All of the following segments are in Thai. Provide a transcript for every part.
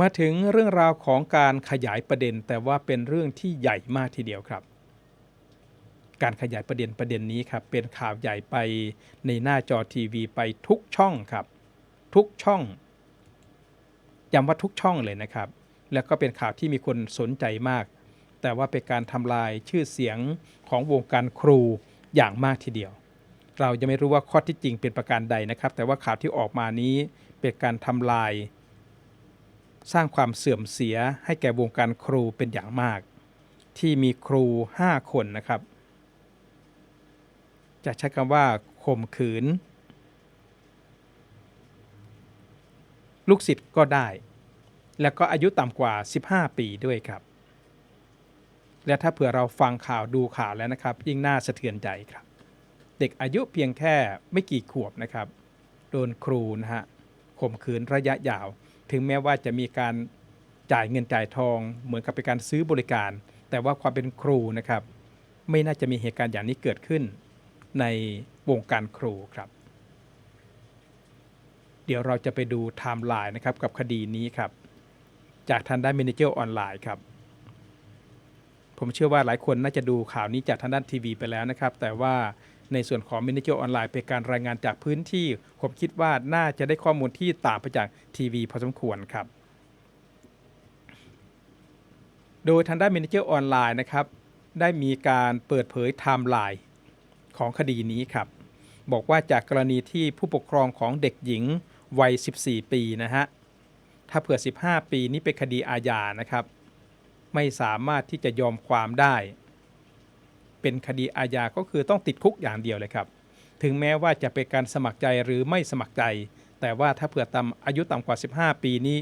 มาถึงเรื่องราวของการขยายประเด็น แต่ว่าเป็นเรื่องที่ใหญ่มากทีเดียวครับ การขยายประเด็นประเด็นนี้ครับเป็นข่าวใหญ่ไปในหน้าจอทีวีไปทุกช่องครับ ทุกช่องย้ำว่าทุกช่องเลยนะครับ แล้วก็เป็นข่าวที่มีคนสนใจมาก แต่ว่าเป็นการทำลายชื่อเสียงของวงการครูอย่างมากทีเดียว เราจะไม่รู้ว่าข้อที่จริงเป็นประการใดนะครับ แต่ว่าข่าวที่ออกมานี้เป็นการทำลาย สร้างความเสื่อมเสียให้แก่วงการครูเป็นอย่างมาก ที่มีครู 5 คนนะครับ จะใช้คำว่าข่มขืน ลูกศิษย์ก็ได้ แล้วก็อายุต่ำกว่า 15 ปีด้วยครับ และถ้าเผื่อเราฟังข่าวดูข่าวแล้วนะครับ ยิ่งน่าสะเทือนใจครับ เด็กอายุเพียงแค่ไม่กี่ขวบนะครับ โดนครูนะฮะข่มขืนระยะยาว ถึงแม้ว่าจะมีการจ่ายเงินจ่ายทอง เหมือนกับเป็นการซื้อบริการ แต่ว่าความเป็นครูนะครับ ไม่น่าจะมีเหตุการณ์อย่างนี้เกิดขึ้น ในวงการครูครับ เดี๋ยวเราจะไปดูไทม์ไลน์นะครับกับคดีนี้ครับ จากทางด้าน Manager ออนไลน์ครับ ผมเชื่อว่าหลายคนน่าจะดูข่าวนี้จากทางด้านทีวีไปแล้วนะครับ แต่ว่า ในส่วนของ Manager ออนไลน์เป็นการรายงานจากพื้นที่ ผมคิดว่าน่าจะได้ข้อมูลที่ต่างไปจากทีวีพอสมควรครับ โดยทางด้าน Manager ออนไลน์นะครับ ได้มีการเปิดเผยไทม์ไลน์ของคดีนี้ครับ บอกว่าจากกรณีที่ผู้ปกครองของเด็กหญิงวัย 14 ปีนะฮะ ถ้าเผื่อ 15 ปีนี้เป็นคดีอาญานะครับ ไม่สามารถที่จะยอมความได้ เป็นคดีอาญาก็คือต้องติดคุกอย่างเดียวเลยครับ ถึงแม้ว่าจะเป็นการสมัครใจหรือไม่สมัครใจ แต่ว่าถ้าเผื่อต่ำอายุต่ำกว่า 15 ปีนี้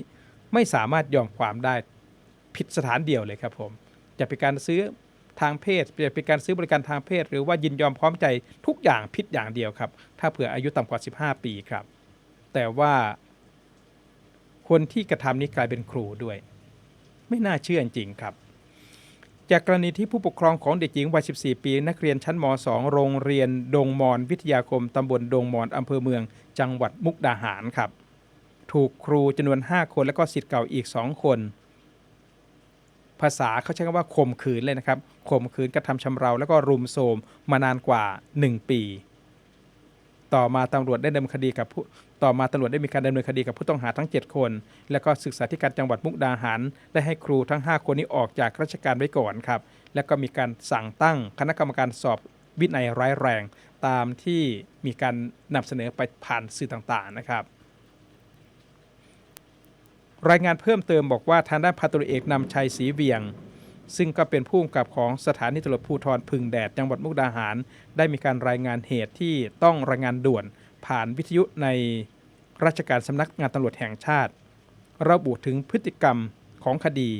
ไม่สามารถยอมความได้ผิดสถานเดียวเลยครับผมจะเป็นการซื้อทางเพศจะเป็นการซื้อบริการทางเพศ หรือว่ายินยอมพร้อมใจทุกอย่างผิดอย่างเดียวครับ ถ้าเผื่ออายุต่ำกว่า 15 ปีครับ แต่ว่าคนที่กระทำนี้กลายเป็นครูด้วย ไม่น่าเชื่อจริงครับ จากกรณีที่ผู้ปกครองของเด็กหญิงวัย 14 ปี นักเรียนชั้นม .2 โรงเรียน ดงมอนวิทยาคม ตำบลดงมอนอำเภอเมือง จังหวัดมุกดาหารครับ ถูกครูจำนวน 5 คนและก็สิทธิ์เก่าอีก 2 คน ภาษาเขาใช้คำว่าข่มขืนเลยนะครับข่มขืนกระทำชำเรา แล้วก็รุมโทรมมานานกว่า 1 ปี ต่อมาตำรวจได้ดำเนินคดีกับผู้ต่อมาตำรวจได้มีการดำเนินคดีกับผู้ต้องหาทั้ง 7 คน และก็ศึกษาธิการจังหวัดมุกดาหาร ได้ให้ครูทั้ง 5 คนนี้ออกจากราชการไว้ก่อนครับ และก็มีการสั่งตั้งคณะกรรมการสอบวินัยร้ายแรง ตามที่มีการนำเสนอไปผ่านสื่อต่างๆนะครับ รายงานเพิ่มเติมบอกว่าทางด้านพันตำรเอกนำชัยศรีเวียง ซึ่งก็เป็นผู้กำกับของสถานีตำรวจภูธรพึงแดดจังหวัดมุกดาหาร ได้มีการรายงานเหตุที่ต้องรายงานด่วนผ่านวิทยุในราชการสำนักงานตำรวจแห่งชาติ ระบุถึงพฤติกรรมของคดี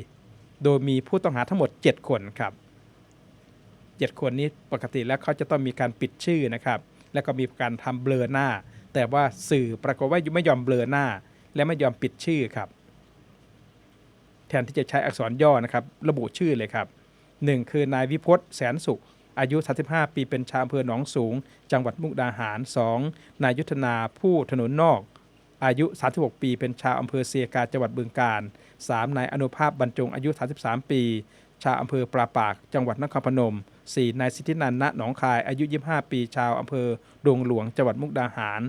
โดยมีผู้ต้องหาทั้งหมด 7 คนครับ 7 คนนี้ปกติแล้วเขาจะต้องมีการปิดชื่อนะครับ แล้วก็มีการทำเบลอหน้า แต่ว่าสื่อปรากฏว่าไม่ยอมเบลอหน้า และไม่ยอมปิดชื่อครับ แทนที่จะใช้อักษรย่อนะครับระบุชื่อเลยครับ 1 คือนายวิพฒน์แสนสุข อายุ 35 ปีเป็นชาวอำเภอหนองสูง จังหวัดมุกดาหาร 2. นายยุทธนาผู้ถนนนอก อายุ 36 ปีเป็นชาวอำเภอเซียกาจังหวัดบึงกาฬ 3. นายอนุภาพบรรจงอายุ 33 ปีชาวอำเภอปราปาก จังหวัดนครพนม 4. นายสิทธินันท์ณหนองคาย อายุ 25 ปี ชาวอำเภอดงหลวง จังหวัดมุกดาหาร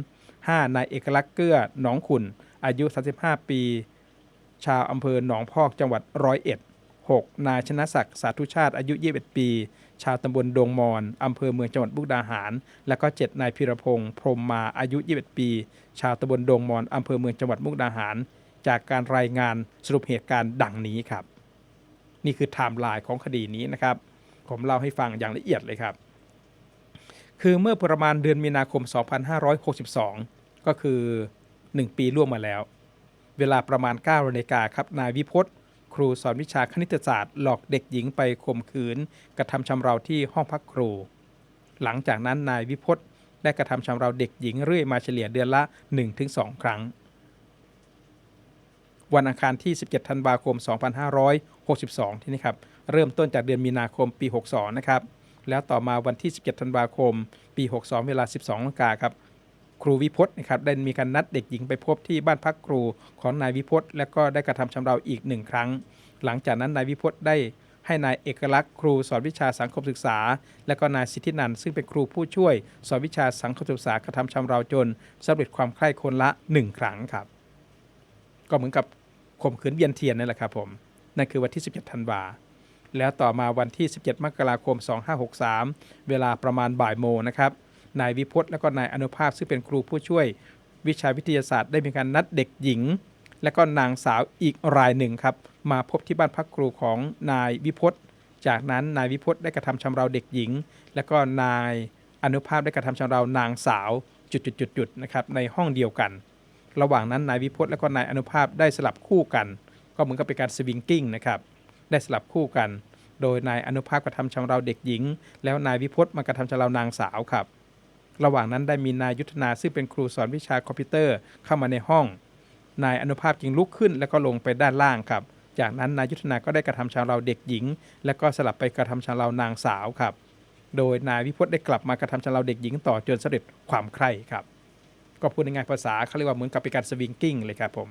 5. นายเอกลักษณ์เกื้อหนองขุน อายุ 35 ปี ชาวอำเภอหนองพอกจังหวัดร้อยเอ็ด 6. นายชนะศักดิ์สาธุชาติอายุ 21 ปี ชาวตำบลดงมอนอำเภอเมืองจังหวัดมุกดาหาร และก็ 7 นายพิรพงศ์พรมมาอายุ 21 ปี ชาวตำบลดงมอนอำเภอเมืองจังหวัดมุกดาหาร จากการรายงานสรุปเหตุการณ์ดังนี้ครับ นี่คือไทม์ไลน์ของคดีนี้นะครับ ผมเล่าให้ฟังอย่างละเอียดเลยครับ คือเมื่อประมาณเดือนมีนาคม 2562 ก็คือ 1 ปีล่วงมาแล้ว เวลาประมาณ9นาฬิกาครับ นายวิพฒน์ครูสอนวิชาคณิตศาสตร์ หลอกเด็กหญิงไปข่มขืน กระทำชำเราที่ห้องพักครู หลังจากนั้นนายวิพฒน์ได้กระทำชำเราเด็กหญิงเรื่อยมาเฉลี่ยเดือนละ 1-2 ครั้ง วันอังคารที่ 17 ธันวาคม 2562 ที่นี่ครับ เริ่มต้นจากเดือนมีนาคมปี 62 นะครับ แล้วต่อมาวันที่ 17 ธันวาคม ปี 62 เวลา 12นาฬิกาครับ ครูวิพจน์นะครับได้มีการนัดเด็กหญิงไปพบที่บ้านพักครูของนายวิพจน์ และก็ได้กระทำชำเราอีกหนึ่งครั้ง หลังจากนั้นนายวิพจน์ได้ให้นายเอกลักษณ์ครูสอนวิชาสังคมศึกษา และก็นายสิทธินันท์ซึ่งเป็นครูผู้ช่วย สอนวิชาสังคมศึกษากระทำชำเราจนสำเร็จความใคร่คนละหนึ่งครั้งครับ ก็เหมือนกับข่มขืนเวียนเทียนนั่นแหละครับผมนั่นคือวันที่ 17 ธันวาแล้วต่อมาวันที่ 17 มกราคม 2563 เวลาประมาณบ่ายโมงนะครับ นายวิพจน์และก็นายอนุภาพซึ่งเป็นครูผู้ช่วยวิชาวิทยาศาสตร์ได้มีการนัดเด็กหญิง และก็นางสาวอีกรายหนึ่งครับมาพบที่บ้านพักครูของนายวิพจน์จากนั้นนายวิพจน์ได้กระทำชำเราเด็กหญิง และก็นายอนุภาพได้กระทำชำเรานางสาวจุดๆๆนะครับในห้องเดียวกัน ระหว่างนั้นนายวิพจน์และก็นายอนุภาพได้สลับคู่กัน ก็เหมือนกับเป็นการสวิงกิ้งนะครับได้สลับคู่กัน โดยนายอนุภาพกระทำชำเราเด็กหญิง แล้วนายวิพจน์มากระทำชำเรานางสาวครับ ระหว่างนั้นได้มีนายยุทธนาซึ่งเป็นครูสอนวิชาคอมพิวเตอร์เข้ามาในห้อง นายอนุภาพจึงลุกขึ้นแล้วก็ลงไปด้านล่างครับ จากนั้นนายยุทธนาก็ได้กระทำชำเราเด็กหญิง และก็สลับไปกระทำชำเรานางสาวครับ โดยนายวิพจน์ได้กลับมากระทำชำเราเด็กหญิงต่อจนสำเร็จความใคร่ครับ ก็พูดในงานภาษาเขาเรียกว่าเหมือนกับเป็นการสวิงกิ้งเลยครับผม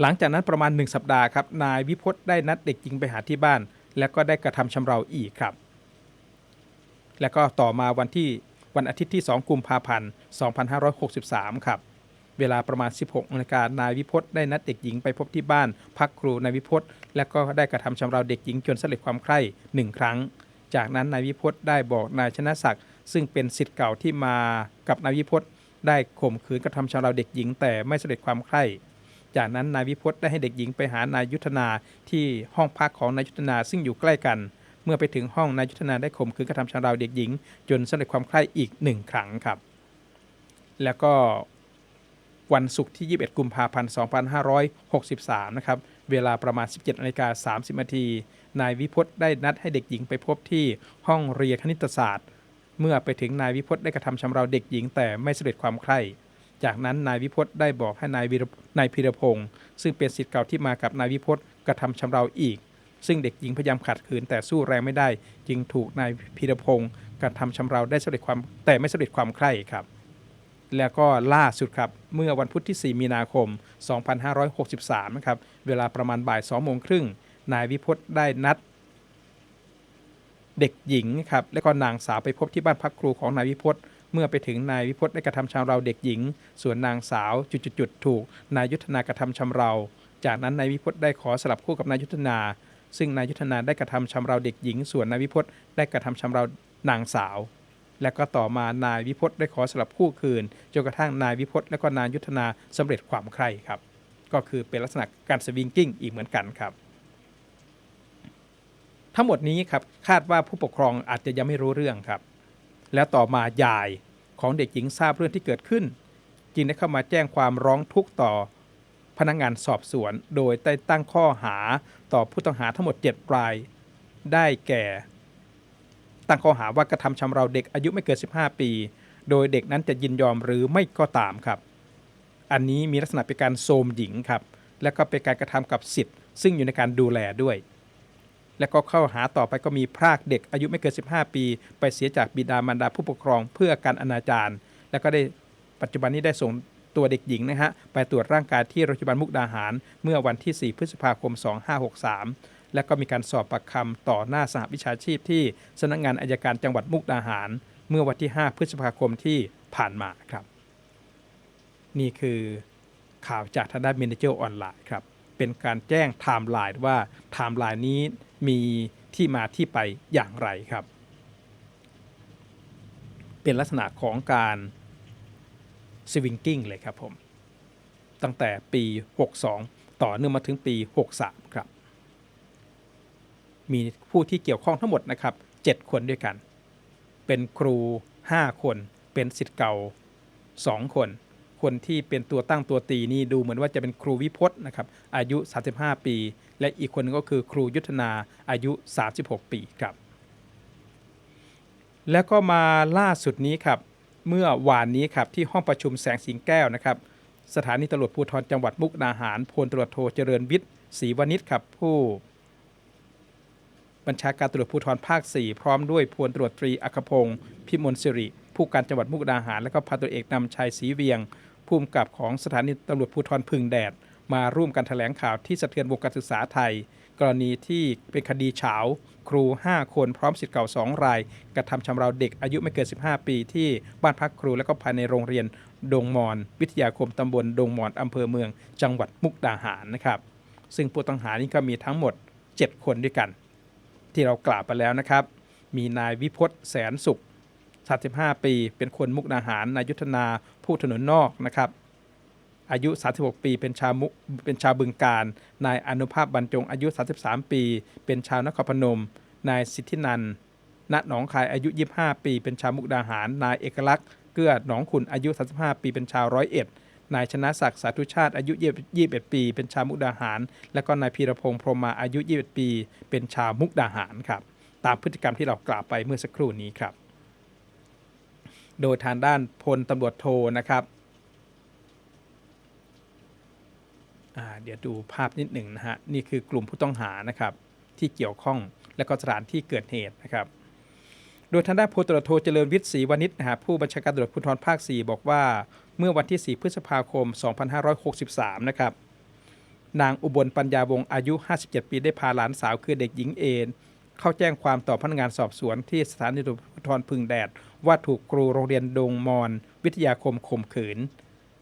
หลังจากนั้นประมาณ 1 สัปดาห์ครับนายวิพจน์ได้นัดเด็กหญิงไปหาที่บ้าน แล้วก็ได้กระทำชำเราอีกครับ แล้วก็ต่อมาวันที่วันอาทิตย์ที่ 2 กุมภาพันธ์ 2563 ครับ เวลาประมาณ 16นาฬิกานายวิพจน์ได้นัดเด็กหญิงไปพบที่บ้าน พักครูนายวิพจน์และก็ได้กระทำชำเราเด็กหญิงจนสำเร็จความใคร่หนึ่งครั้ง จากนั้นนายวิพจน์ได้บอกนายชนะศักดิ์ซึ่งเป็นสิทธิ์เก่าที่มากับนายวิพจน์ ได้ข่มขืนกระทำชำเราเด็กหญิงแต่ไม่สำเร็จความใคร่จากนั้นนายวิพจน์ได้ให้เด็กหญิงไปหานายยุทธนาที่ห้องพักของนายยุทธนาซึ่งอยู่ใกล้กัน เมื่อไปถึงห้องนายยุทธนาได้ข่มขืนกระทำชำเราเด็กหญิง จนสำเร็จความใคร่อีกหนึ่งครั้งครับ แล้วก็วันศุกร์ที่ 21 กุมภาพันธ์ 2563 นะครับ เวลาประมาณ 17นาฬิกา30นาทีนายวิพจน์ได้นัดให้เด็กหญิงไปพบที่ห้องเรียนคณิตศาสตร์ เมื่อไปถึงนายวิพจน์ได้กระทำชำเราเด็กหญิงแต่ไม่สำเร็จความใคร่จากนั้นนายวิพจน์ได้บอกให้นายวีรนายพีรพงศ์ซึ่งเป็นศิษย์เก่าที่มากับนายวิพจน์กระทำชำเราอีก ซึ่งเด็กหญิงพยายามขัดขืนแต่สู้แรงไม่ได้ จึงถูกนายพีรพงศ์กระทำชำเราได้สำเร็จความแต่ไม่สำเร็จความใคร่ครับแล้วก็ล่าสุดครับ เมื่อวันพุธที่ 4 มีนาคม 2563 นะครับ เวลาประมาณบ่าย2โมงครึ่ง นายวิพจน์ได้นัด เด็กหญิงครับ และก็นางสาวไปพบที่บ้านพักครูของนายวิพจน์ เมื่อไปถึงนายวิพจน์ได้กระทำชำเราเด็กหญิง ส่วนนางสาวจุดๆถูก นายยุทธนากระทำชำเรา จากนั้นนายวิพจน์ได้ขอสลับคู่กับนายยุทธนา ซึ่งนายยุทธนาได้กระทำชำเราเด็กหญิง ส่วนนายวิพจน์ได้กระทำชำเรานางสาว และก็ต่อมานายวิพจน์ได้ขอสลับคู่คืนจนกระทั่งนายวิพจน์และก็นายยุทธนาสำเร็จความใคร่ครับ ก็คือเป็นลักษณะการสวิงกิ้งอีกเหมือนกันครับทั้งหมดนี้ครับคาดว่าผู้ปกครองอาจจะยังไม่รู้เรื่องครับ แล้วต่อมายายของเด็กหญิงทราบเรื่องที่เกิดขึ้น จึงได้เข้ามาแจ้งความร้องทุกข์ต่อ พนักงานสอบสวน โดยได้ตั้งข้อหาต่อผู้ต้องหาทั้งหมด 7 ราย ได้แก่ ตั้งข้อหาว่ากระทำชำเราเด็กอายุไม่เกิน 15 ปี โดยเด็กนั้นจะยินยอมหรือไม่ก็ตามครับ อันนี้มีลักษณะเป็นการโทมหญิงครับ และก็เป็นการกระทำกับสิทธิ์ ซึ่งอยู่ในการดูแลด้วย และก็เข้าหาต่อไปก็มีพรากเด็กอายุไม่เกิน 15 ปี ไปเสียจากบิดามารดาผู้ปกครองเพื่อการอนาจารแล้วก็ได้ปัจจุบันนี้ได้ส่ง ตัวเด็กหญิงนะฮะไปตรวจร่างกายที่โรงพยาบาลมุกดาหาร เมื่อวันที่ 4 พฤษภาคม 2563 และก็มีการสอบปากคำต่อหน้าสหวิชาชีพที่สำนักงานอายการจังหวัดมุกดาหาร เมื่อวันที่ 5 พฤษภาคมที่ผ่านมาครับ นี่คือข่าวจากทางด้าน m ม n a g e r ออนไลน์ครับเป็นการแจ้งไทม์ไลน์ว่าไทม์ไลน์นี้มีที่มาที่ไปอย่างไรครับ เป็นลักษณะของการ สวิงกิ้งเลยครับผม ตั้งแต่ปี 62 ต่อเนื่องมาถึงปี 63 ครับ มีผู้ที่เกี่ยวข้องทั้งหมดนะครับ 7 คนด้วยกัน เป็นครู 5 คน เป็นสิทธิ์เก่า 2 คน คนที่เป็นตัวตั้งตัวตีนี่ดูเหมือนว่าจะเป็นครูวิพจน์นะครับ อายุ 35 ปี และอีกคนหนึงก็คือครูยุทธนาอายุ 36 ปีครับ แล้วก็มาล่าสุดนี้ครับ เมื่อวานนี้ครับที่ห้องประชุมแสงสิงแก้วนะครับสถานีตำรวจภูธรจังหวัดมุกดาหารพลตำรวจโทเจริญวิทย์ศรีวณิชครับผู้บัญชาการตำรวจภูธรภาค 4 พร้อมด้วยพลตำรวจตรีอัคพงศ์พิมลสิริ ผู้การจังหวัดมุกดาหาร และก็พันตำรวจเอกนำชัยศรีเวียงผู้กำกับของสถานีตำรวจภูธรพึ่งแดด มาร่วมกันแถลงข่าวที่สะเทือนวงการศึกษาไทย กรณีที่เป็นคดีเฉาครู 5 คนพร้อมสิทธิ์เก่า 2 ราย กระทำชำเราเด็กอายุไม่เกิน 15 ปี ที่บ้านพักครูและก็ภายในโรงเรียนดงมอน วิทยาคมตำบลดงมอนอำเภอเมือง จังหวัดมุกดาหารนะครับ ซึ่งผู้ต้องหานี่ก็มีทั้งหมด 7 คนด้วยกัน ที่เรากล่าวไปแล้วนะครับ มีนายวิพจน์แสนสุข35 ปี เป็นคนมุกดาหาร นายุทธนาผู้ถนนนอกนะครับ อายุ 36 ปี เป็นชาวมุเป็นชาวบึงการ นายอนุภาพบรรจงอายุ 33 ปี เป็นชาวนครพนม นายสิทธินันณหนองคายอายุ 25 ปี เป็นชาวมุกดาหาร นายเอกลักษณ์เกื้อหนองขุนอายุ 35 ปี เป็นชาวร้อยเอ็ดนายชนะศักดิ์สาธุชาติอายุ 21 ปี เป็นชาวมุกดาหาร และก็นายพีรพงษ์พรหมมาอายุ 21 ปี เป็นชาวมุกดาหารครับ ตามพฤติกรรมที่เรากล่าวไปเมื่อสักครู่นี้ครับ โดยทางด้านพลตำรวจโทนะครับอ่า เดี๋ยวดูภาพนิดหนึ่งนะฮะนี่คือกลุ่มผู้ต้องหานะครับที่เกี่ยวข้องและก็สถานที่เกิดเหตุนะครับ โดยทางด้านพลตรโทเจริญวิทย์ศรีวณิชนะฮะผู้บัญชาการตำรวจภูธรภาค 4 บอกว่า เมื่อวันที่ 4 พฤษภาคม 2563 นะครับนางอุบลปัญญาวงศ์อายุ 57 ปีได้พาหลานสาวคือเด็กหญิงเอนเข้าแจ้งความต่อพนักงานสอบสวนที่สถานีตำรวจภูธรพึงแดด ว่าถูกครูโรงเรียนดงมอน วิทยาคมข่มขืน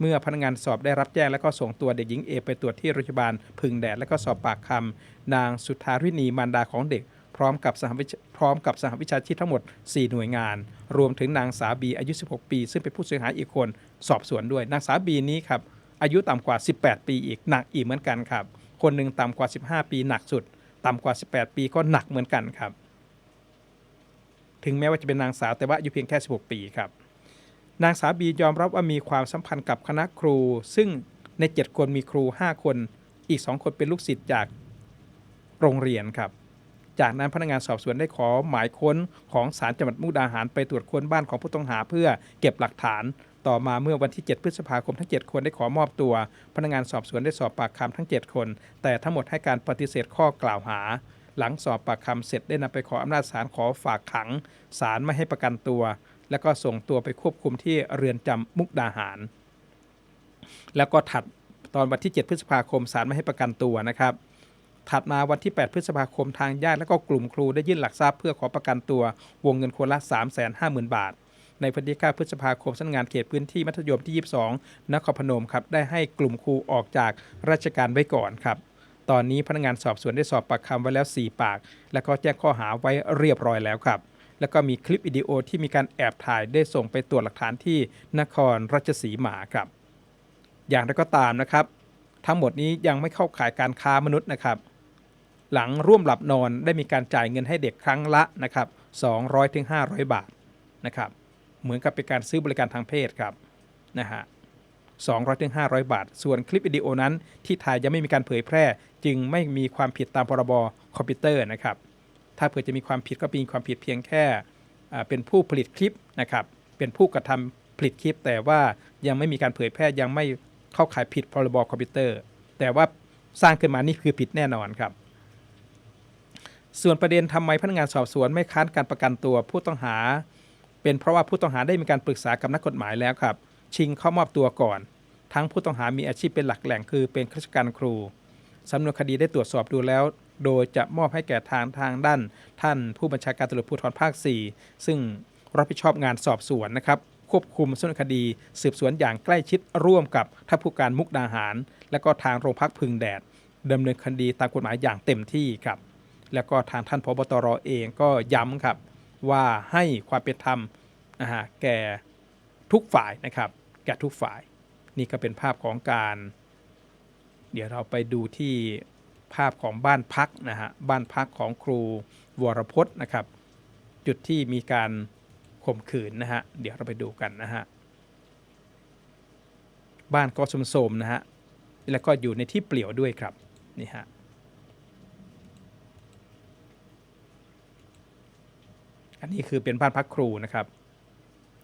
เมื่อพนักงานสอบได้รับแจ้งและก็ส่งตัวเด็กหญิงเอไปตรวจที่โรงพยาบาลพึงแดดและก็สอบปากคำนางสุธารินีมารดาของเด็กพร้อมกับสหวิชพร้อมกับสหวิชาชีพทั้งหมด 4 หน่วยงาน รวมถึงนางสาบีอายุ 16 ปี ซึ่งเป็นผู้เสียหายอีกคน สอบสวนด้วย นางสาบีนี้ครับอายุต่ำกว่า 18 ปีอีกหนักอีกเหมือนกันครับ คนหนึ่งต่ำกว่า 15 ปีหนักสุด ต่ำกว่า 18 ปีก็หนักเหมือนกันครับ ถึงแม้ว่าจะเป็นนางสาวแต่ว่าอายุเพียงแค่ 16 ปีครับ นางสาวบียอมรับว่ามีความสัมพันธ์กับคณะครู ซึ่งใน 7 คนมีครู 5 คน อีก 2 คนเป็นลูกศิษย์จากโรงเรียนครับ จากนั้นพนักงานสอบสวนได้ขอหมายค้นของศาลจังหวัดมุกดาหารไปตรวจค้นบ้านของผู้ต้องหาเพื่อเก็บหลักฐาน ต่อมาเมื่อวันที่ 7 พฤษภาคมทั้ง 7 คนได้ขอมอบตัว พนักงานสอบสวนได้สอบปากคำทั้ง 7 คน แต่ทั้งหมดให้การปฏิเสธข้อกล่าวหาหลังสอบปากคำเสร็จได้นำไปขออำนาจศาลขอฝากขังศาลไม่ให้ประกันตัว แล้วก็ส่งตัวไปควบคุมที่เรือนจำมุกดาหาร แล้วก็ถัดตอนวันที่ 7 พฤษภาคมศาลไม่ให้ประกันตัวนะครับ ถัดมาวันที่ 8 พฤษภาคมทางญาติและก็กลุ่มครูได้ยื่นหลักทรัพย์เพื่อขอประกันตัววงเงินคนละ 350,000 บาท ในวันที่9พฤษภาคมสำนักงานเขตพื้นที่มัธยมที่ 22 นครพนมครับได้ให้กลุ่มครูออกจากราชการไว้ก่อนครับตอนนี้พนักงานสอบสวนได้สอบปากคำไว้แล้ว 4 ปาก และก็แจ้งข้อหาไว้เรียบร้อยแล้วครับ แล้วก็มีคลิปวิดีโอที่มีการแอบถ่ายได้ส่งไปตรวจหลักฐานที่นครราชสีมาครับ อย่างไรก็ตามนะครับ ทั้งหมดนี้ยังไม่เข้าข่ายการค้ามนุษย์นะครับ หลังร่วมหลับนอนได้มีการจ่ายเงินให้เด็กครั้งละนะครับ200ถึง500 บาทนะครับเหมือนกับเป็นการซื้อบริการทางเพศครับนะฮะ200ถึง500 บาท ส่วนคลิปวิดีโอนั้นที่ถ่ายยังไม่มีการเผยแพร่ จึงไม่มีความผิดตามพรบคอมพิวเตอร์นะครับ ถ้าเผื่อจะมีความผิดก็มีความผิดเพียงแค่เป็นผู้ผลิตคลิปนะครับ เป็นผู้กระทำผลิตคลิป แต่ว่ายังไม่มีการเผยแพร่ยังไม่เข้าข่ายผิดพรบคอมพิวเตอร์ แต่ว่าสร้างขึ้นมานี่คือผิดแน่นอนครับ ส่วนประเด็นทำไมพนักงานสอบสวนไม่ค้านการประกันตัวผู้ต้องหา เป็นเพราะว่าผู้ต้องหาได้มีการปรึกษากับนักกฎหมายแล้วครับ ชิงเข้ามอบตัวก่อน ทั้งผู้ต้องหามีอาชีพเป็นหลักแหล่งคือเป็นข้าราชการครูสำนวนคดีได้ตรวจสอบดูแล้ว โดยจะมอบให้แก่ทางทางด้าน ท่านผู้บัญชาการตำรวจภูธรภาค 4 ซึ่งรับผิดชอบงานสอบสวนนะครับควบคุมสนวนคดี สืบสวนอย่างใกล้ชิดร่วมกับท่านผู้การมุกดาหาร และก็ทางโรงพักพึงแดดดำเนินคดีตามกฎหมายอย่างเต็มที่ครับ แล้วก็ทางท่านพบตรเองก็ย้ำครับว่าให้ความเป็นธรรมนะฮะแก่ทุกฝ่ายนะครับ แก่ทุกฝ่าย นี่ก็เป็นภาพของการ เดี๋ยวเราไปดูที่ ภาพของบ้านพักนะฮะบ้านพักของครูวรพจน์นะครับ จุดที่มีการข่มขืนนะฮะเดี๋ยวเราไปดูกันนะฮะบ้านก็โสมๆนะฮะแล้วก็อยู่ในที่เปลี่ยวด้วยครับนี่ฮะอันนี้คือเป็นบ้านพักครูนะครับ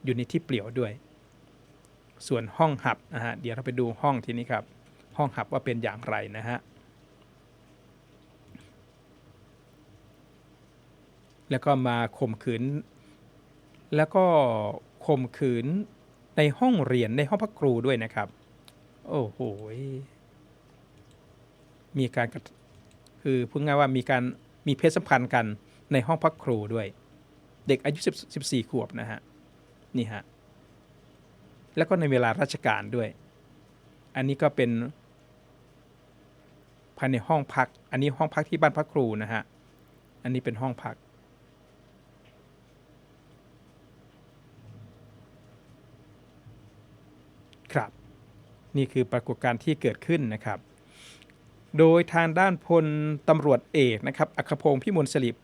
อยู่ในที่เปลี่ยวด้วย ส่วนห้องหับนะฮะเดี๋ยวเราไปดูห้องที่นี้ครับ ห้องหับว่าเป็นอย่างไรนะฮะ แล้วก็มาข่มขืน แล้วก็ข่มขืนในห้องเรียนในห้องพักครูด้วยนะครับ โอ้โหมีการคือพูดง่ายว่ามีการมีเพศสัมพันธ์กันในห้องพักครูด้วย เด็กอายุ10 14ขวบนะฮะนี่ฮะแล้วก็ในเวลาราชการด้วย อันนี้ก็เป็นภายในห้องพัก อันนี้ห้องพักที่บ้านพักครูนะฮะ อันนี้เป็นห้องพัก ครับ นี่คือปรากฏการณ์ที่เกิดขึ้นนะครับ โดยทางด้านพลตำรวจเอกนะครับอัครพงศ์พิมลสลิป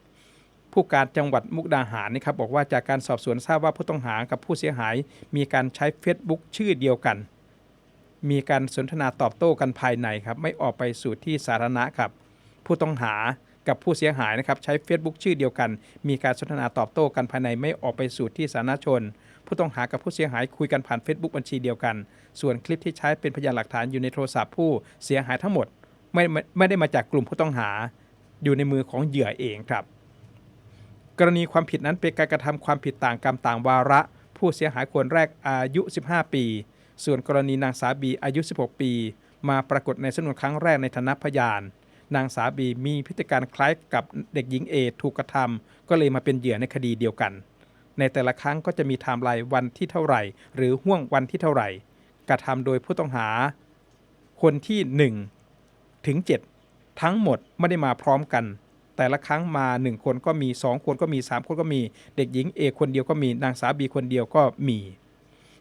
ผู้การจังหวัดมุกดาหารนะครับบอกว่าจากการสอบสวนทราบว่าผู้ต้องหากับผู้เสียหาย มีการใช้ Facebook ชื่อเดียวกัน มีการสนทนาตอบโต้กันภายในครับไม่ออกไปสู่ที่สาธารณะครับ ผู้ต้องหากับผู้เสียหายนะครับใช้ Facebook ชื่อเดียวกัน มีการสนทนาตอบโต้กันภายในไม่ออกไปสู่ที่สาธารณชน ผู้ต้องหากับผู้เสียหายคุยกันผ่าน Facebook บัญชีเดียวกัน ส่วนคลิปที่ใช้เป็นพยานหลักฐานอยู่ในโทรศัพท์ผู้เสียหายทั้งหมดไม่ไม่ได้มาจากกลุ่มผู้ต้องหา อยู่ในมือของเหยื่อเองครับ กรณีความผิดนั้นเป็นการกระทำความผิดต่างกรรมต่างวาระ ผู้เสียหายคนแรกอายุ 15 ปี ส่วนกรณีนางสาบีอายุ 16 ปี มาปรากฏในสำนวนครั้งแรกในฐานะพยาน นางสาบีมีพฤติการคล้ายกับเด็กหญิงเอถูกกระทำก็เลยมาเป็นเหยื่อในคดีเดียวกัน ในแต่ละครั้งก็จะมีไทม์ไลน์วันที่เท่าไหร่ หรือห่วงวันที่เท่าไหร่ กระทำโดยผู้ต้องหา คนที่ 1 ถึง 7 ทั้งหมดไม่ได้มาพร้อมกัน แต่ละครั้งมา 1 คนก็มี 2 คนก็มี 3 คนก็มี เด็กหญิง A คนเดียวก็มีนางสาวบีคนเดียวก็มี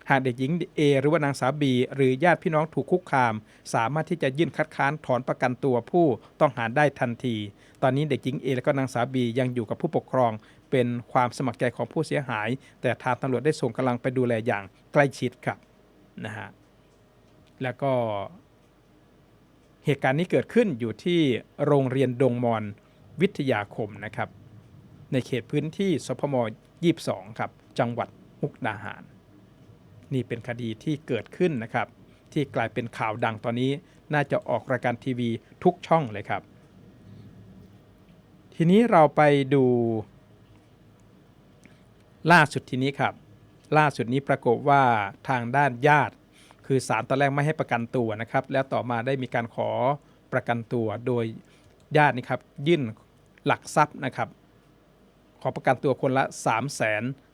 หากเด็กหญิง A หรือว่านางสาวบีหรือญาติพี่น้องถูกคุกคาม สามารถที่จะยื่นคัดค้านถอนประกันตัวผู้ต้องหาได้ทันที ตอนนี้เด็กหญิง A และก็นางสาวบียังอยู่กับผู้ปกครอง เป็นความสมัครใจของผู้เสียหาย แต่ทางตำรวจได้ส่งกำลังไปดูแลอย่างใกล้ชิดครับนะฮะแล้วก็เหตุการณ์นี้เกิดขึ้นอยู่ที่โรงเรียนดงมอนวิทยาคมนะครับ ในเขตพื้นที่สพม22 ครับ จังหวัดมุกดาหาร นี่เป็นคดีที่เกิดขึ้นนะครับ ที่กลายเป็นข่าวดังตอนนี้น่าจะออกรายการทีวีทุกช่องเลยครับ ทีนี้เราไปดู ล่าสุดทีนี้ครับ ล่าสุดนี้ปรากฏว่าทางด้านญาติ คือศาลตอนแรกไม่ให้ประกันตัวนะครับ แล้วต่อมาได้มีการขอประกันตัวโดยญาตินี่ครับยื่นหลักทรัพย์นะครับ ขอประกันตัวคนละ 3 5 0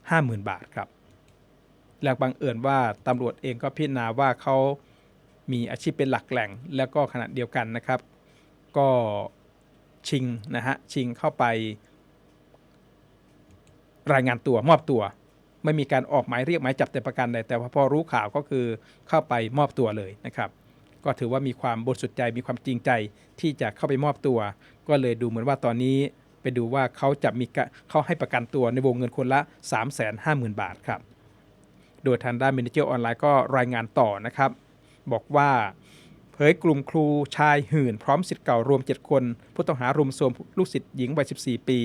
0 0 0 บาทครับ แล้วบังเอิญว่าตำรวจเองก็พิจารณาว่าเขามีอาชีพเป็นหลักแหล่ง แล้วก็ขณะเดียวกันนะครับ ก็ชิงนะฮะชิงเข้าไป รายงานตัวมอบตัว ไม่มีการออกหมายเรียกหมายจับแต่ประกันใดแต่พอรู้ข่าวก็คือเข้าไปมอบตัวเลยนะครับก็ถือว่ามีความบริสุทธิ์ใจมีความจริงใจที่จะเข้าไปมอบตัว ก็เลยดูเหมือนว่าตอนนี้ไปดูว่าเขาจะมีเขาให้ประกันตัวในวงเงินคนละ 3 5 0 0 0 0 บาทครับ โดยทางด้านมินิเจอร์ออนไลน์ก็รายงานต่อนะครับ บอกว่า เผยกลุ่มครูชายหื่น พร้อมสิทธิ์เก่ารวม 7 คน ผู้ต้องหารุมโทรมลูกศิษย์หญิงวัย 14 ปี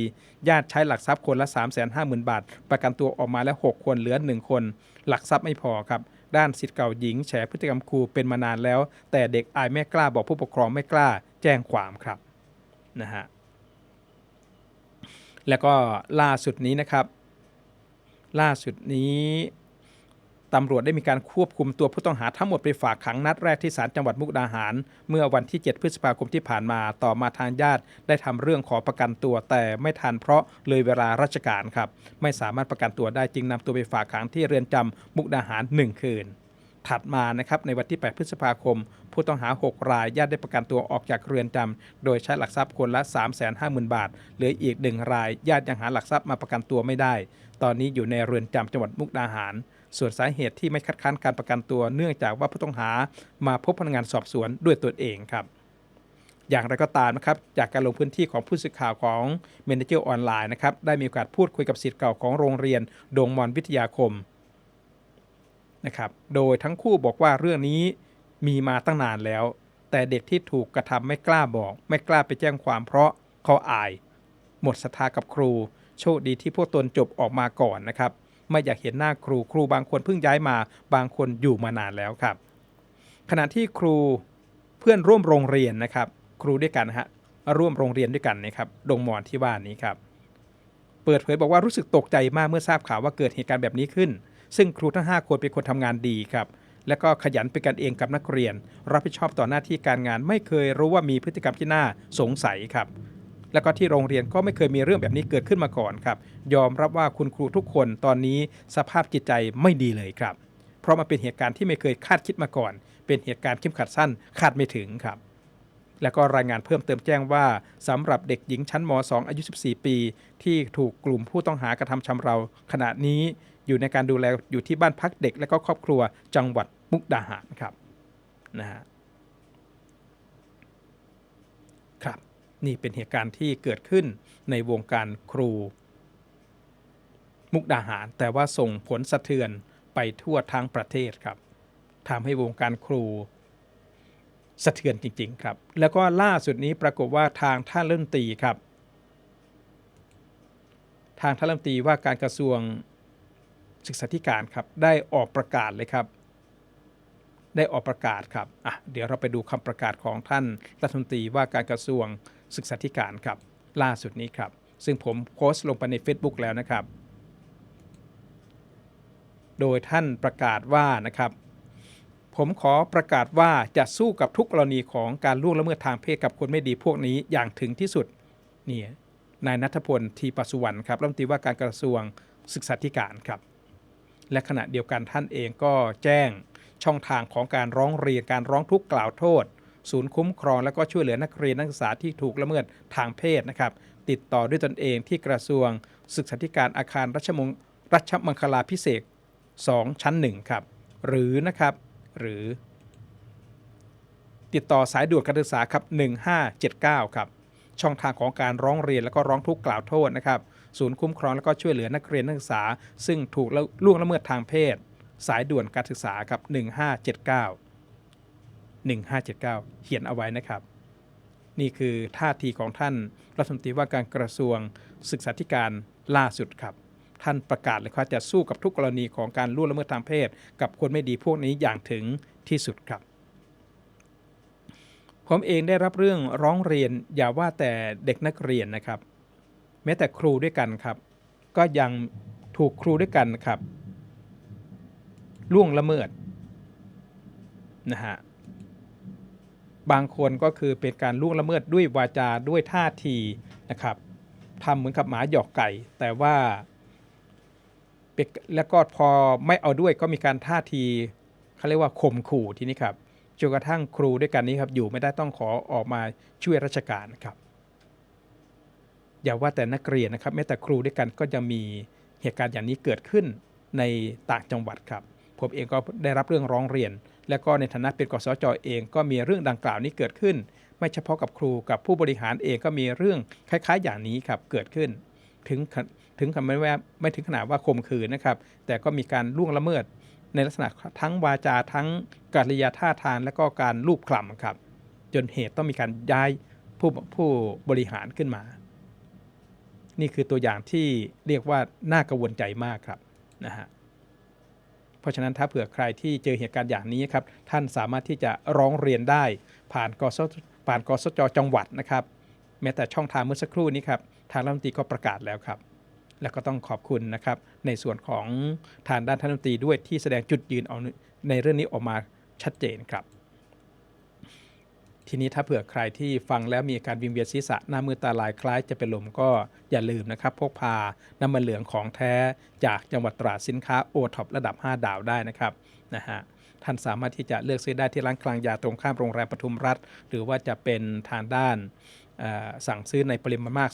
ญาติใช้หลักทรัพย์คนละ 3 5 0 0 0 0 บาท ประกันตัวออกมาแล้ว 6 คนเหลือ 1 คน หลักทรัพย์ไม่พอครับ ด้านสิทธิ์เก่าหญิงแฉพฤติกรรมครูเป็นมานานแล้ว แต่เด็กอายไม่กล้าบอกผู้ปกครองไม่กล้า แจ้งความครับนะฮะแล้วก็ล่าสุดนี้นะครับ ล่าสุดนี้ ตำรวจได้มีการควบคุมตัวผู้ต้องหาทั้งหมดไปฝากขังนัดแรกที่ศาลจังหวัดมุกดาหาร เมื่อวันที่ 7 พฤษภาคมที่ผ่านมา ต่อมาทางญาติ ได้ทำเรื่องขอประกันตัวแต่ไม่ทันเพราะเลยเวลาราชการครับ ไม่สามารถประกันตัวได้จึงนำตัวไปฝากขังที่เรือนจำมุกดาหาร 1 คืน ถัดมานะครับในวันที่ 8 พฤษภาคม ผู้ต้องหา 6 รายญาติได้ประกันตัวออกจากเรือนจำโดยใช้หลักทรัพย์คนละ 350,000 บาทเหลืออีก1รายญาติยังหาหลักทรัพย์มาประกันตัวไม่ได้ ตอนนี้อยู่ในเรือนจำจังหวัดมุกดาหาร ส่วนสาเหตุที่ไม่คัดค้านการประกันตัว เนื่องจากว่าผู้ต้องหามาพบพนักงานสอบสวนด้วยตนเองครับอย่างไรก็ตามนะครับ จากการลงพื้นที่ของผู้สื่อข่าวของเมนเจอร์ออนไลน์นะครับ ได้มีโอกาสพูดคุยกับศิษย์เก่าของโรงเรียน ดงมอนวิทยาคมนะครับ โดยทั้งคู่บอกว่าเรื่องนี้มีมาตั้งนานแล้ว แต่เด็กที่ถูกกระทำไม่กล้าบอก ไม่กล้าไปแจ้งความเพราะเขาอาย หมดศรัทธากับครู โชคดีที่พวกตนจบออกมาก่อนนะครับ ไม่อยากเห็นหน้าครูครูบางคนเพิ่งย้ายมา บางคนอยู่มานานแล้วครับ ขณะที่ครูเพื่อนร่วมโรงเรียนนะครับ ครูด้วยกันนะฮะร่วมโรงเรียนด้วยกันนะครับดงมอนที่ว่านี้ครับ เปิดเผยบอกว่ารู้สึกตกใจมากเมื่อทราบข่าวว่าเกิดเหตุการณ์แบบนี้ขึ้น ซึ่งครูทั้ง 5 คนเป็นคนทำงานดีครับและก็ขยันเป็นกันเองกับนักเรียน รับผิดชอบต่อหน้าที่การงานไม่เคยรู้ว่ามีพฤติกรรมที่น่าสงสัยครับ แล้วก็ที่โรงเรียนก็ไม่เคยมีเรื่องแบบนี้เกิดขึ้นมาก่อนครับ ยอมรับว่าคุณครูทุกคนตอนนี้สภาพจิตใจไม่ดีเลยครับ เพราะมันเป็นเหตุการณ์ที่ไม่เคยคาดคิดมาก่อน เป็นเหตุการณ์เข้มขัดสั้นคาดไม่ถึงครับแล้วก็รายงานเพิ่มเติมแจ้งว่าสำหรับเด็กหญิงชั้นม 2 อายุ 14 ปี ที่ถูกกลุ่มผู้ต้องหากระทำชำเราขณะนี้อยู่ในการดูแลอยู่ที่บ้านพักเด็กและก็ครอบครัวจังหวัดมุกดาหารครับนะฮะครับ นี่เป็นเหตุการณ์ที่เกิดขึ้นในวงการครู มุกดาหารแต่ว่าส่งผลสะเทือนไปทั่วทั้งประเทศครับทำให้วงการครู สะเทือนจริง ๆ ครับ แล้วก็ล่าสุดนี้ปรากฏว่าทางท่านรัฐมนตีครับ ทางท่านรัฐมนตีว่าการกระทรวงศึกษาธิการครับได้ออกประกาศเลยครับ ได้ออกประกาศครับอะเดี๋ยวเราไปดูคำประกาศของท่านรัฐมนตรีว่าการกระทรวง ศึกษาธิการครับ ล่าสุดนี้ครับ ซึ่งผมโพสต์ลงไปใน Facebook แล้วนะครับ โดยท่านประกาศว่านะครับ ผมขอประกาศว่าจะสู้กับทุกกรณีของการล่วงละเมิดทางเพศกับคนไม่ดีพวกนี้อย่างถึงที่สุดนี่นายนัทพลทีปสุวรรณครับรัฐมนตรีว่าการกระทรวงศึกษาธิการครับ และขณะเดียวกันท่านเองก็แจ้งช่องทางของการร้องเรียนการร้องทุกข์กล่าวโทษ ศูนย์คุ้มครองและก็ช่วยเหลือนักเรียนนักศึกษาที่ถูกละเมิดทางเพศนะครับติดต่อด้วยตนเองที่กระทรวง ศึกษาธิการอาคารรัชมงรัชมังคลาพิเศษ2ชั้น1ครับหรือนะครับหรือ ติดต่อสายด่วนการศึกษาครับ1579ครับช่องทางของการร้องเรียนและก็ร้องทุกข์กล่าวโทษนะครับศูนย์คุ้มครองและก็ช่วยเหลือนักเรียนนักศึกษา ซึ่งถูกล่วงละเมิดทางเพศ สายด่วนการศึกษาครับ1579 1579 เขียนเอาไว้นะครับ นี่คือท่าทีของท่านรัฐมนตรีว่าการกระทรวงศึกษาธิการล่าสุดครับท่านประกาศเลยว่าจะสู้กับทุกกรณีของการล่วงละเมิดทางเพศ กับคนไม่ดีพวกนี้อย่างถึงที่สุดครับ ผมเองได้รับเรื่องร้องเรียนอย่าว่าแต่เด็กนักเรียนนะครับ แม้แต่ครูด้วยกันครับ ก็ยังถูกครูด้วยกันครับล่วงละเมิดนะฮะ บางคนก็คือเป็นการล่วงละเมิดด้วยวาจาด้วยท่าทีนะครับทำเหมือนกับหมาหยอกไก่ แต่ว่าแล้วก็พอไม่เอาด้วยก็มีการท่าทีเขาเรียกว่าข่มขู่ทีนี้ครับจนกระทั่งครูด้วยกันนี้ครับอยู่ไม่ได้ต้องขอออกมาช่วยราชการครับ อย่าว่าแต่นักเรียนนะครับแม้แต่ครูด้วยกันก็ยังมีเหตุการณ์อย่างนี้เกิดขึ้นในต่างจังหวัดครับ ผมเองก็ได้รับเรื่องร้องเรียน และก็ในฐานะเป็นกสจเองก็มีเรื่องดังกล่าวนี้เกิดขึ้น ไม่เฉพาะกับครูกับผู้บริหารเองก็มีเรื่องคล้ายๆ อย่างนี้ครับเกิดขึ้น ถึงถึงคำไม่ว่าไม่ถึงขนาดว่าข่มขืนนะครับ แต่ก็มีการล่วงละเมิด ในลักษณะทั้งวาจาทั้งกริยาท่าทางและก็การลูบคลำครับ จนเหตุต้องมีการย้ายผู้ผู้บริหารขึ้นมา นี่คือตัวอย่างที่เรียกว่าน่ากังวลใจมากครับนะฮะ เพราะฉะนั้นถ้าเผื่อใครที่เจอเหตุการณ์อย่างนี้ครับท่านสามารถที่จะร้องเรียนได้ ผ่านกสผ่านกสจจังหวัดนะครับแม้แต่ช่องทางเมื่อสักครู่นี้ครับทางรัฐมนตรีก็ประกาศแล้วครับ แล้วก็ต้องขอบคุณนะครับในส่วนของทางด้านท่านรัฐมนตรีด้วยที่แสดงจุดยืนเอาในเรื่องนี้ออกมาชัดเจนครับ ทีนี้ถ้าเผื่อใครที่ฟังแล้วมีอาการวิงเวียนศีรษะหน้ามือตาลายคล้ายจะเป็นลมก็อย่าลืมนะครับ พกพาน้ำมันเหลืองของแท้จากจังหวัดตราดสินค้าโอท็อประดับ 5 ดาวได้นะครับนะฮะท่านสามารถที่จะเลือกซื้อได้ที่ร้านกลางยาตรงข้ามโรงแรมปทุมรัฐ หรือว่าจะเป็นทางด้านสั่งซื้อในปริมาณมาก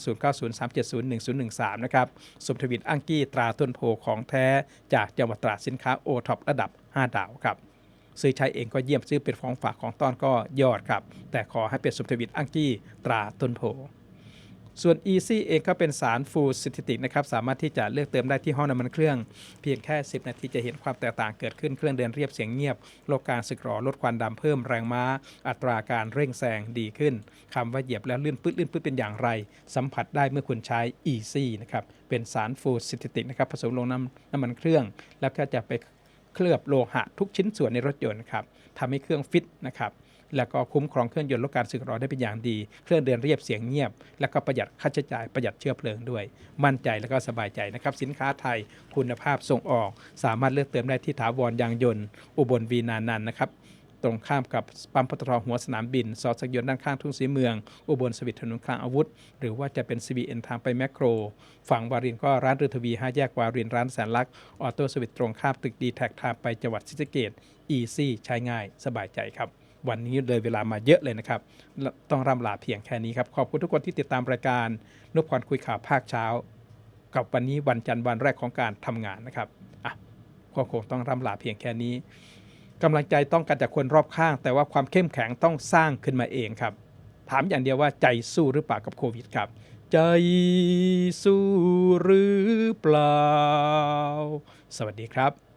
0903701013 นะครับสมทวินอังกี้ตราต้นโพของแท้จากจังหวัดตราดสินค้าโอท็อประดับ 5 ดาวครับ ซื้อใช้เองก็เยี่ยมซื้อเป็นของฝากของต้อนก็ยอดครับ แต่ขอให้เป็นสมทวิตอังกี้ตราต้นโพส่วน Easy เองก็เป็นสารฟูซิติติกนะครับ สามารถที่จะเลือกเติมได้ที่ห้องน้ำมันเครื่อง เพียงแค่ 10 นาทีจะเห็นความแตกต่างเกิดขึ้นเครื่องเดินเรียบเสียงเงียบ ลดการสึกหรอลดควันดำเพิ่มแรงม้า อัตราการเร่งแซงดีขึ้นคำว่าเหยียบแล้วลื่นปื้ดลื่นปื้ดเป็นอย่างไร สัมผัสได้เมื่อคุณใช้ Easy นะครับเป็นสารฟูซิติติกนะครับผสมลงน้ำน้ำมันเครื่อง แล้วก็จะไป เคลือบโลหะทุกชิ้นส่วนในรถยนต์ครับทำให้เครื่องฟิตนะครับแล้วก็คุ้มครองเครื่องยนต์ลดการสึกหรอได้เป็นอย่างดี เครื่องเดินเรียบเสียงเงียบ แล้วก็ประหยัดค่าใช้จ่ายประหยัดเชื้อเพลิงด้วย มั่นใจแล้วก็สบายใจนะครับ สินค้าไทยคุณภาพส่งออก สามารถเลือกเติมได้ที่ถาวรยางยนต์ อุบลวีนานันนะครับ ตรงข้ามกับปั๊มปตทหัวสนามบินซอยสักยนต์ด้านข้างทุ่งศรีเมือง อุบลสวิตถนนคลังอาวุธ หรือว่าจะเป็น CBN ทางไปแมคโคร ฝั่งวารินก็ร้านเรือทวี5แยกวารินร้านแสนลักษ์ออโต้สวิตตรงข้ามตึกดีแท็กทางไปจังหวัดศรีสะเกดอีซี่ใช้ง่ายสบายใจครับวันนี้เลยเวลามาเยอะเลยนะครับ ต้องร่ำลาเพียงแค่นี้ครับ ขอบคุณทุกคนที่ติดตามรายการนพพรคุยข่าวภาคเช้า กับวันนี้วันจันทร์วันแรกของการทำงานนะครับอะก็คงต้องร่ำลาเพียงแค่นี้ กำลังใจต้องการจากคนรอบข้าง แต่ว่าความเข้มแข็งต้องสร้างขึ้นมาเองครับ ถามอย่างเดียวว่าใจสู้หรือเปล่ากับโควิดครับ ใจสู้หรือเปล่า สวัสดีครับ